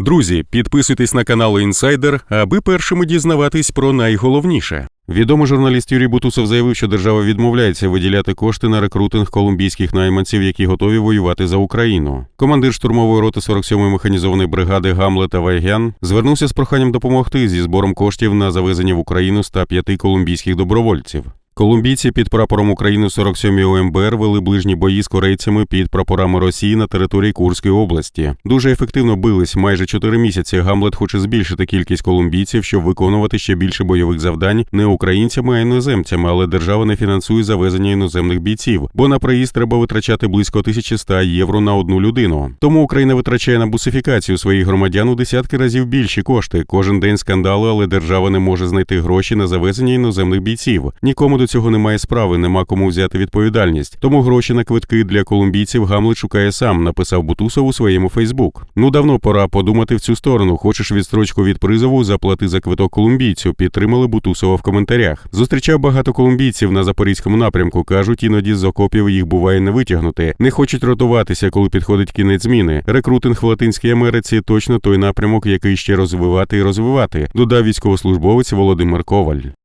Друзі, підписуйтесь на канал Інсайдер, аби першими дізнаватись про найголовніше. Відомий журналіст Юрій Бутусов заявив, що держава відмовляється виділяти кошти на рекрутинг колумбійських найманців, які готові воювати за Україну. Командир штурмової роти 47-ї механізованої бригади Гамлета Вайгян звернувся з проханням допомогти зі збором коштів на завезення в Україну 105 колумбійських добровольців. Колумбійці під прапором України 47-ї ОМБР вели ближні бої з корейцями під прапорами Росії на території Курської області. Дуже ефективно бились майже чотири місяці. Гамлет хоче збільшити кількість колумбійців, щоб виконувати ще більше бойових завдань не українцями, а іноземцями, але держава не фінансує завезення іноземних бійців, бо на проїзд треба витрачати близько 1100 євро на одну людину. Тому Україна витрачає на бусифікацію своїх громадян у десятки разів більші кошти. Кожен день скандали, але держава не може знайти гроші на завезення іноземних бійців. Нікому до цього немає справи, нема кому взяти відповідальність. Тому гроші на квитки для колумбійців Гамлет шукає сам, написав Бутусов у своєму Фейсбук. Ну давно пора подумати в цю сторону. Хочеш відстрочку від призову, заплати за квиток колумбійцю. Підтримали Бутусова в коментарях. Зустрічав багато колумбійців на запорізькому напрямку. кажуть, іноді з окопів їх буває не витягнути. Не хочуть ротуватися, коли підходить кінець зміни. Рекрутинг в Латинській Америці точно той напрямок, який ще розвивати і розвивати. Додав військовослужбовець Володимир Коваль.